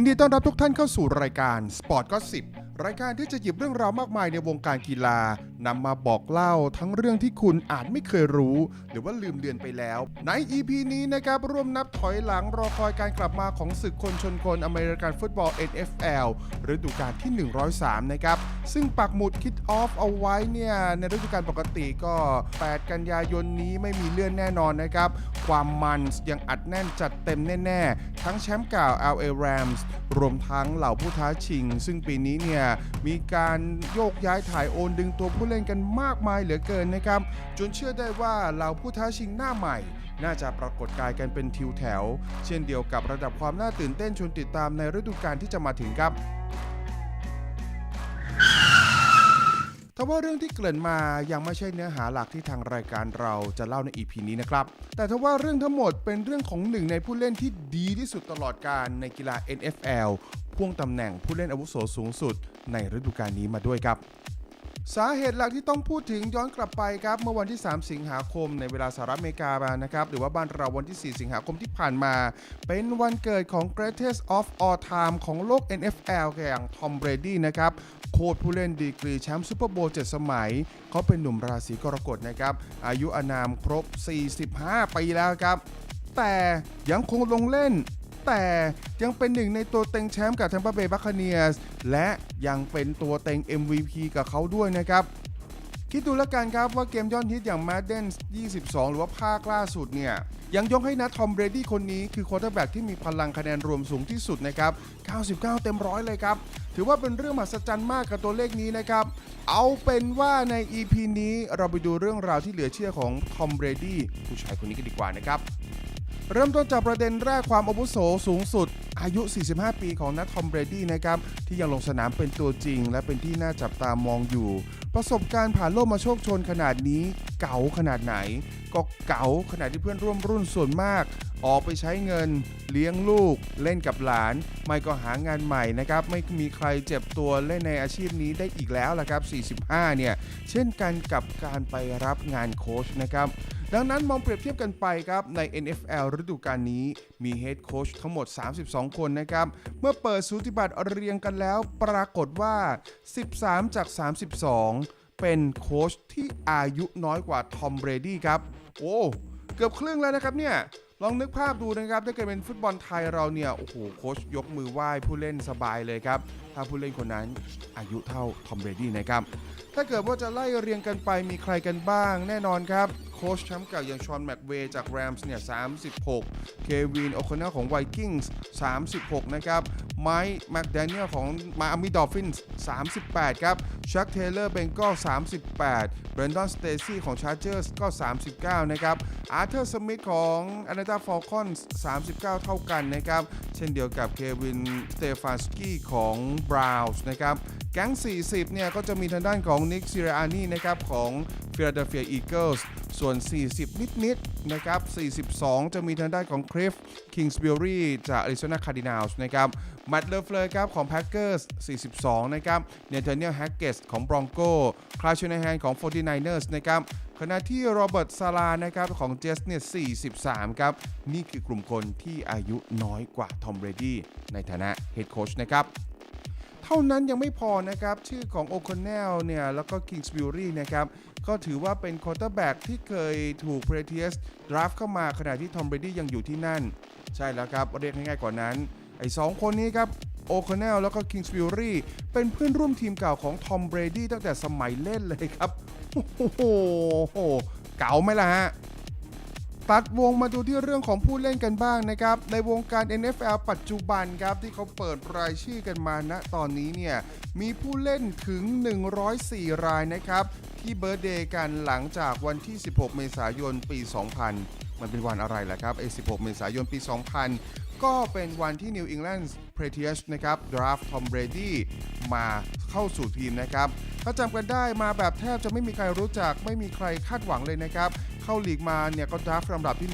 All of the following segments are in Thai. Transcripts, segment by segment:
ยินดีต้อนรับทุกท่านเข้าสู่รายการ Sport g o s s i p รายการที่จะหยิบเรื่องราวมากมายในวงการกีฬา นำมาบอกเล่าทั้งเรื่องที่คุณอาจไม่เคยรู้ หรือว่าลืมเลือนไปแล้ว ใน EP นี้นะครับร่วมนับถอยหลังรอคอยการกลับมาของศึกคนชนคนอเมริกันฟุตบอล NFL ฤดูกาลที่ 103 นะครับ ซึ่งปักหมุดคิดออฟเอาไว้เนี่ยในฤดูกาลปกติก็ 8 กันยายนนี้ไม่มีเลื่อนแน่นอนนะครับ ความมันยังอัดแน่นจัดเต็มแน่ ๆ ทั้งแชมป์เก่า LA Rams รวมทั้งเหล่าผู้ท้าชิง ซึ่งปีนี้เนี่ยมีการโยกย้ายถ่ายโอนดึงตัวผู้เล่นกันมากมายเหลือเกินนะครับ จนเชื่อได้ว่าเหล่าผู้ท้าชิงหน้าใหม่ น่าจะปรากฏกายกันเป็นทิวแถว เช่นเดียวกับระดับความน่าตื่นเต้นชวนติดตามในฤดูกาลที่จะมาถึงครับแต่ว่าเรื่องที่เกริ่นมายังไม่ใช่เนื้อหาหลักที่ทางรายการเราจะเล่าใน EP นี้นะครับ แต่ถ้าว่าเรื่องทั้งหมดเป็นเรื่องของหนึ่งในผู้เล่นที่ดีที่สุดตลอดการในกีฬา NFL พ่วงตำแหน่งผู้เล่นอาวุโสสูงสุดในฤดูกาลนี้มาด้วยครับ สาเหตุหลักที่ต้องพูดถึงย้อนกลับไปครับ เมื่อวันที่ 3 สิงหาคมในเวลาสหรัฐอเมริกานะครับ หรือว่าบ้านเราวันที่ 4 สิงหาคมที่ผ่านมา เป็นวันเกิดของ greatest of all time ของโลก NFL อย่างทอมเบรดี้นะครับโค้ชผู้เล่นดีกรีแชมป์ซูเปอร์โบว์7สมัย เขาเป็นหนุ่มราศีกรกฎนะครับ อายุอานามครบ 45 ปีแล้วครับ แต่ยังคงลงเล่น แต่ยังเป็นหนึ่งในตัวเต็งแชมป์กับ Tampa Bay Buccaneers และยังเป็นตัวเต็ง MVP กับเขาด้วยนะครับ คิดดูแล้วกันครับว่าเกมยอดฮิตอย่าง Madden 22 หรือว่าภาคล่าสุดเนี่ย ยังยกให้นะทอมเบรดี้คนนี้คือควอเตอร์แบ็กที่มีพลังคะแนนรวมสูงที่สุดนะครับ 99 เต็มร้อยเลยครับ ถือว่าเป็นเรื่องมหัศจรรย์มากกับตัวเลขนี้นะครับ เอาเป็นว่าใน EP นี้เราไปดูเรื่องราวที่เหลือเชื่อของทอมเบรดี้ผู้ชายคนนี้กันดีกว่านะครับ เริ่มต้นจากประเด็นแรกความอาวุโสสูงสุด อายุ 45 ปีของนัททอมเบรดี้นะครับ ที่ยังลงสนามเป็นตัวจริง และเป็นที่น่าจับตามองอยู่ ประสบการณ์ผ่านโลกมาโชคชนขนาดนี้ เก๋าขนาดไหน ก็เก๋าขนาดที่เพื่อนร่วมรุ่นส่วนมาก ออกไปใช้เงิน เลี้ยงลูก เล่นกับหลาน ไม่ก็หางานใหม่นะครับ ไม่มีใครเจ็บตัวเล่นในอาชีพนี้ได้อีกแล้วละครับ 45 เนี่ย เช่นกันกับการไปรับงานโค้ชนะครับ ดังนั้นมองเปรียบเทียบกันไปครับใน NFL ฤดูกาลนี้มีเฮดโค้ชทั้งหมด 32 คนนะครับ เมื่อเปิดสูติบัตรเรียงกันแล้ว ปรากฏว่า 13 จาก 32 เป็นโค้ชที่อายุน้อยกว่าทอมเบรดี้ครับ โอ้เกือบครึ่งแล้วนะครับเนี่ยลองนึกภาพดูนะครับถ้าเกิดเป็นฟุตบอลไทยเราเนี่ยโอ้โหโค้ชยกมือไหว้ผู้เล่นสบายเลยครับ ถ้าผู้เล่นคนนั้นอายุเท่าทอมเบรดี้นะครับ ถ้าเกิดว่าจะไล่เรียงกันไปมีใครกันบ้างแน่นอนครับ ค้ชแชมป์เก่าอย่างชอนแม็กเวย์จากแรมส์เนี่ย36 เควินโอคอนเนลของไวกิ้งส์36 นะครับไมค์แมคแดเนียลของมาอามิดอลฟินส์38 ครับชักเทเลอร์เบงก็38เบรนดอนสเตซี่ของชาร์เจอร์สก็ 39 นะครับอาร์เธอร์สมิธของอ n น t าฟอลคอนส์39 เท่ากันนะครับเช่นเดียวกับเควินสเตฟานสกี้ของบราวน์นะครับแก๊ง 40 เนี่ยก็จะมีทางด้านของนิกซิราอานีนะครับของ ฟิลาเดลเฟียอีเกิลส์ส่วน 40 นิดๆนะครับ 42 จะมีทางด้านของคริฟคิงส์บิลรีจากอาริโซนาคาร์ดินาลส์นะครับมตต์เลฟเลอร์ครับของแพ็กเกอร์ส42 นะครับเนเธอร์เนียลแฮกเกสของบรองโกคลาชเนแฮนของ 49ers นะครับขณะที่โรเบิร์ตซาลานะครับของเจสเนี่ย43 ครับ นี่คือกลุ่มคนที่อายุน้อยกว่าทอมเบรดี้ในฐานะเฮดโค้ชนะครับเท่านั้นยังไม่พอนะครับ ชื่อของโอคอนเนลเนี่ยแล้วก็คิงส์บิ r รี่นะครับ ก็ถือว่าเป็นคอร์เตอร์แบ็กที่เคยถูกเพรเทียสดราฟเข้ามาขณะที่ทอมเบรดี้ยังอยู่ที่นั่น ใช่แล้วครับ เรียกง่ายๆกว่านั้น ไอ้สองคนนี้ครับโอคอนเนลแล้วก็คิงส์บิ r รี่เป็นเพื่อนร่วมทีมเก่าของทอมเบรดี้ตั้งแต่สมัยเล่นเลยครับ โอ้โห เก่าไหมล่ะฮะ ตัดวงมาดูที่เรื่องของผู้เล่นกันบ้างนะครับ ในวงการ NFL ปัจจุบันครับ ที่เขาเปิดรายชื่อกันมาณตอนนี้เนี่ย มีผู้เล่นถึง 104 รายนะครับ ที่เบิร์ดเดย์กันหลังจากวันที่ 16 เมษายนปี 2000 มันเป็นวันอะไรล่ะครับไอ้16 เมษายนปี 2000 ก็เป็นวันที่ New England Patriots นะครับ draft Tom Brady มาเข้าสู่ทีมนะครับ ถ้าจำกันได้มาแบบแทบจะไม่มีใครรู้จัก ไม่มีใครคาดหวังเลยนะครับ เข้าลีกมาเนี่ยก็ดราฟต์ลำดับที่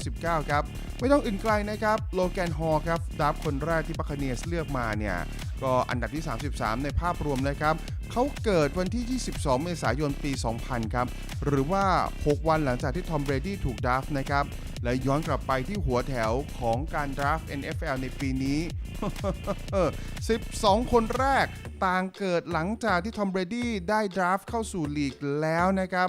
199 ครับ ไม่ต้องอื่นไกลนะครับ โลแกนฮอลครับดราฟต์คนแรกที่บัคเนียสเลือกมาเนี่ย ก็อันดับที่ 33 ในภาพรวมนะครับเขาเกิดวันที่ 22 เมษายนปี 2000 ครับ หรือว่า 6 วันหลังจากที่ทอมเบรดี้ถูกดราฟต์นะครับ และย้อนกลับไปที่หัวแถวของการดราฟ NFL ในปีนี้ 12 คนแรกต่างเกิดหลังจากที่ทอมเบรดี้ได้ดราฟเข้าสู่ลีกแล้วนะครับ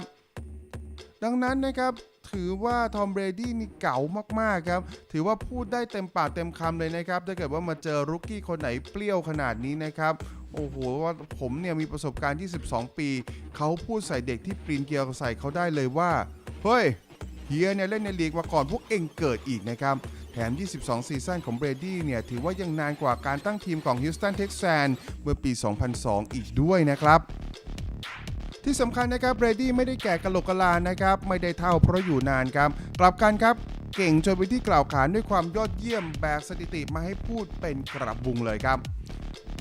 ดังนั้นนะครับถือว่าทอมเบรดี้นี่เก๋ามากๆครับ ถือว่าพูดได้เต็มปากเต็มคำเลยนะครับ ถ้าเกิดว่ามาเจอรุกกี้คนไหนเปรี้ยวขนาดนี้นะครับโอ้โหว่าผมเนี่ยมีประสบการณ์22ปี เขาพูดใส่เด็กที่ปรีนเกียวใส่เขาได้เลยว่า เฮ้ยเฮียเนี่ยเล่นในลีกมาก่อนพวกเองเกิดอีกนะครับ แถม 22 ซีซั่นของเบรดี้เนี่ย ถือว่ายังนานกว่าการตั้งทีมของฮิวสตันเท็กซันเมื่อปี 2002 อีกด้วยนะครับ ที่สำคัญนะครับเบรดี้ไม่ได้แก่กะโหลกกะลานะครับ ไม่ได้เท่าเพราะอยู่นานครับ กลับกันครับ เก่งจนไปที่กล่าวขานด้วยความยอดเยี่ยมแบกสถิติมาให้พูดเป็นกระบุงเลยครับ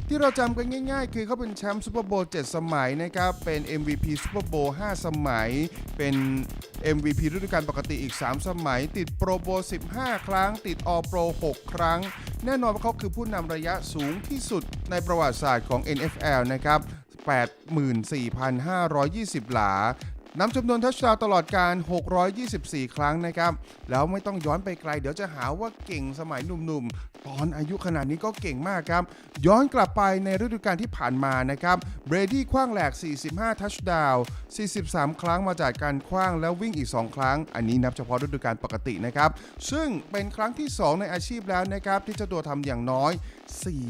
ที่เราจำกันง่ายๆ คือเขาเป็นแชมป์ซูเปอร์โบว์7สมัยนะครับ เป็น MVP ซูเปอร์โบว์5สมัย เป็น MVP ฤดูกาลปกติอีก 3 สมัย ติดโปรโบว์15 ครั้ง ติดออโปร 6 ครั้ง แน่นอนว่าเขาคือผู้นำระยะสูงที่สุดในประวัติศาสตร์ของ NFL นะครับ 84,520 หลานำจำนวนทัชดาวตลอดการ 624 ครั้งนะครับ แล้วไม่ต้องย้อนไปไกล เดี๋ยวจะหาว่าเก่งสมัยหนุ่มๆ ตอนอายุขนาดนี้ก็เก่งมากครับ ย้อนกลับไปในฤดูกาลที่ผ่านมานะครับ เบรดี้คว้างแหลก 45 ทัชดาว 43 ครั้งมาจากการคว้างแล้ววิ่งอีก 2 ครั้ง อันนี้นับเฉพาะฤดูกาลปกตินะครับ ซึ่งเป็นครั้งที่ 2 ในอาชีพแล้วนะครับที่เจ้าตัวทำอย่างน้อย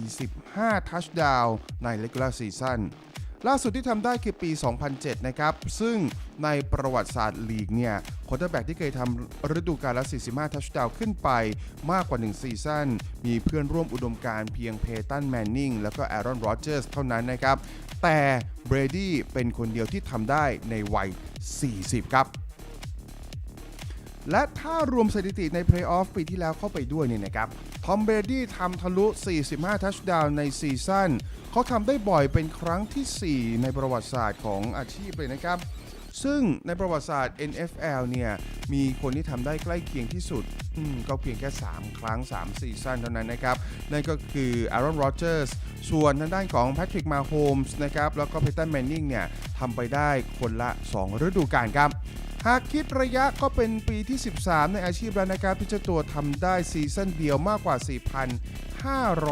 45 ทัชดาวใน regular season ล่า ล่าสุดที่ทำได้คือปี 2007 นะครับ ซึ่งในประวัติศาสตร์ลีกเนี่ยโคเตอร์แบ็กที่เคยทำฤดูกาลละ 45 ทัชดาวขึ้นไปมากกว่า 1 ซีซั่น มีเพื่อนร่วมอุดมการเพียงเพตันแมนนิงแล้วก็แอรอนโรเจอร์สเท่านั้นนะครับ แต่เบรดี้เป็นคนเดียวที่ทำได้ในวัย 40 ครับและถ้ารวมสถิติในเพลย์ออฟปีที่แล้วเข้าไปด้วยเนี่ยนะครับ ทอมเบรดี้ทำทะลุ 45 ทัชดาวน์ในซีซั่น เขาทำได้บ่อยเป็นครั้งทีสี่ 4 ในประวัติศาสตร์ของอาชีพเลยนะครับ ซึ่งในประวัติศาสตร์ NFL เนี่ย มีคนที่ทำได้ใกล้เคียงที่สุดอืมก็เพียงแค่ 3 ครั้ง 3 ซีซั่นเท่านั้นนะครับ นั่นก็คืออารอนโรเจอร์สส่วนทางด้านของแพทริกมาโฮมส์นะครับ แล้วก็เพตันแมนนิงเนี่ยทำไปได้คนละ 2 ฤดูกาลครับ หากคิดระยะก็เป็นปีที่ 13 ในอาชีพแล้วนะครับที่เจ้าตัวทำได้ซีซั่นเดียวมากกว่า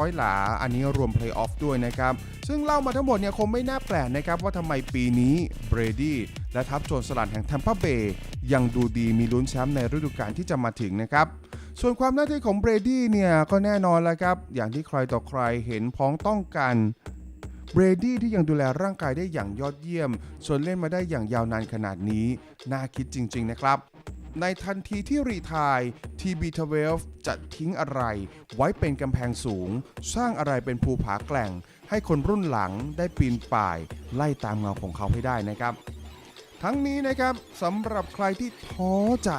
4,500 หลา อันนี้รวมเพลย์ออฟด้วยนะครับ ซึ่งเล่ามาทั้งหมดเนี่ยคงไม่น่าแปลกนะครับ ว่าทำไมปีนี้เบรดี้และทัพโจรสลัดแห่งแทม p าเบย์ยังดูดีมีลุ้นแชมป์ในฤดูกาลที่จะมาถึงนะครับส่วนความน่าทึ่งของเบรดี้เนี่ยก็แน่นอนแล้วครับ อย่างที่ใครต่อใครเห็นพ้องต้องกัน เบรดี้ที่ยังดูแลร่างกายได้อย่างยอดเยี่ยมส่วนเล่นมาได้อย่างยาวนานขนาดนี้ น่าคิดจริง ๆ นะครับ ในทันทีที่รีทาย TB12 จะทิ้งอะไร ไว้เป็นกำแพงสูง สร้างอะไรเป็นภูผาแกล่ง ให้คนรุ่นหลังได้ปีนป่าย ไล่ตามเงาของเขาให้ได้นะครับ ทั้งนี้นะครับสำหรับใครที่ท้อใจ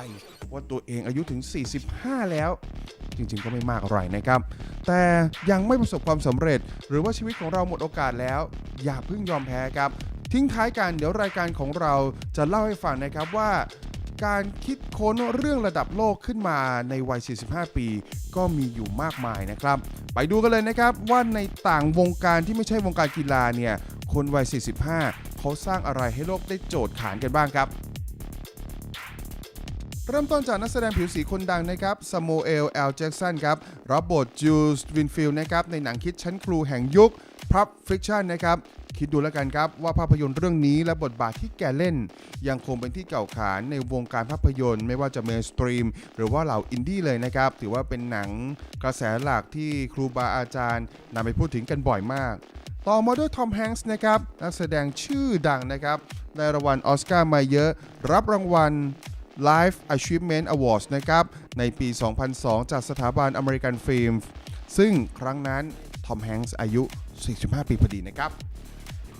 ว่าตัวเองอายุถึง 45 แล้ว จริง ๆ ก็ไม่มากอะไรนะครับ แต่ยังไม่ประสบความสำเร็จ หรือว่าชีวิตของเราหมดโอกาสแล้ว อย่าเพิ่งยอมแพ้ครับ ทิ้งท้ายกันเดี๋ยวรายการของเราจะเล่าให้ฟังนะครับว่าการคิดค้นเรื่องระดับโลกขึ้นมาในวัย 45 ปี ก็มีอยู่มากมายนะครับ ไปดูกันเลยนะครับว่าในต่างวงการที่ไม่ใช่วงการกีฬาเนี่ย คนวัย 45 เขาสร้างอะไรให้โลกได้โจทย์ขานกันบ้างครับ เริ่มต้นจากนักแสดงผิวสีคนดังนะครับซามูเอลแอลแจ็กสันครับรับบทจูสวินฟิลด์นะครับในหนังคิดชั้นครูแห่งยุคพับฟิกชันนะครับคิดดูแล้วกันครับว่าภาพยนตร์เรื่องนี้และบทบาทที่แกเล่น ยังคงเป็นที่เก่าขานในวงการภาพยนตร์ ไม่ว่าจะเมนสตรีม หรือว่าเหล่าอินดี้เลยนะครับ ถือว่าเป็นหนังกระแสหลักที่ครูบาอาจารย์นำไปพูดถึงกันบ่อยมาก ต่อมาด้วยทอมแฮงค์นะครับนักแสดงชื่อดังนะครับได้รางวัลออสการ์มาเยอะ รับรางวัล Life Achievement Awards นะครับ ในปี 2002 จากสถาบันอเมริกันฟิล์ม ซึ่งครั้งนั้น ทอมแฮงค์อายุ 45 ปีพอดีนะครับ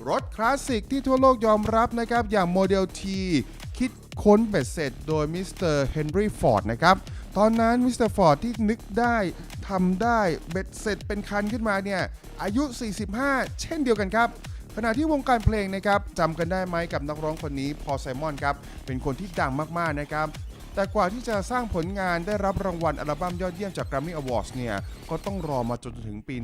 รถคลาสสิกที่ทั่วโลกยอมรับนะครับ อย่างโมเดล T คิดค้นเบ็ดเสร็จโดยมิสเตอร์เฮนรี่ฟอร์ดนะครับ ตอนนั้นมิสเตอร์ฟอร์ดที่นึกได้ทำได้เบ็ดเสร็จเป็นคันขึ้นมาเนี่ย อายุ 45 เช่นเดียวกันครับ ขณะที่วงการเพลงนะครับจำกันได้ไหมกับนักร้องคนนี้พอไซมอนครับเป็นคนที่ดังมากๆนะครับแต่กว่าที่จะสร้างผลงานได้รับรางวัลอัลบั้มยอดเยี่ยมจาก Grammy Awards เนี่ย ก็ต้องรอมาจนถึงปี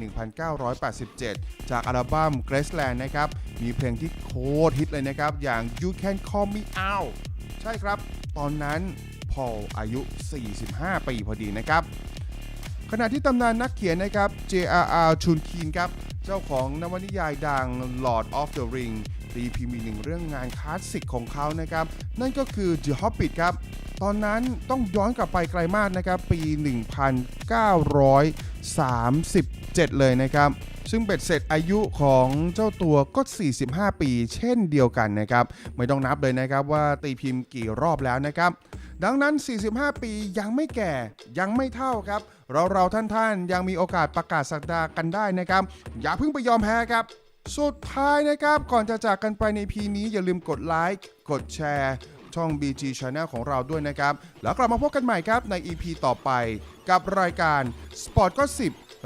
1987 จากอัลบั้ม Graceland นะครับ มีเพลงที่โคตรฮิตเลยนะครับ อย่าง You Can Call Me Out ใช่ครับ ตอนนั้นพอลอายุ 45 ปีพอดีนะครับ ขณะที่ตำนานนักเขียนนะครับ J.R.R. Tolkien ครับ เจ้าของนวนิยายดัง Lord of the Ring ตีพิมพ์อีกหนึ่งเรื่องงานคลาสสิกของเขานะครับ นั่นก็คือ The Hobbit ครับ ตอนนั้นต้องย้อนกลับไปไกลมากนะครับ ปี 1937 เลยนะครับ ซึ่งเบ็ดเสร็จอายุของเจ้าตัวก็ 45 ปีเช่นเดียวกันนะครับ ไม่ต้องนับเลยนะครับว่าตีพิมพ์กี่รอบแล้วนะครับ ดังนั้น 45 ปียังไม่แก่ยังไม่เท่าครับ เราเราๆท่านๆยังมีโอกาสประกาศสักดากันได้นะครับ อย่าเพิ่งไปยอมแพ้ครับ สุดท้ายนะครับก่อนจะจากกันไปในพีนี้อย่าลืมกดไลค์กดแชร์ช่อง BG Channel ของเราด้วยนะครับ แล้วกลับมาพบกันใหม่ครับใน EP ต่อไปกับรายการ Sport ก็10